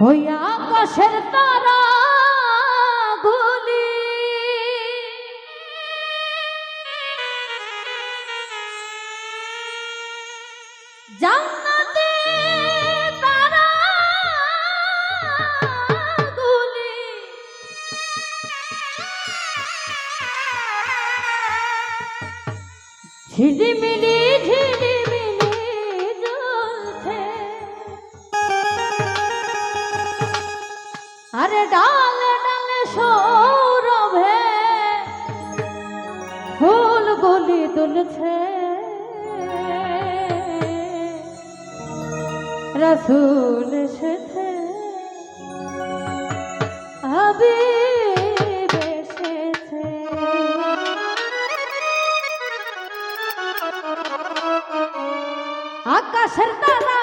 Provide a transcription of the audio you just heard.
ওই আকাশের তারা গুলি জান্নাতে তারা গুলি ঝিলিমিলি ঝিলিমিলি আরে ডালে ডালে সৌরভে ফুল গুলি দুলছে। রসুল এসেছে। এসেছে। আকাশের তারা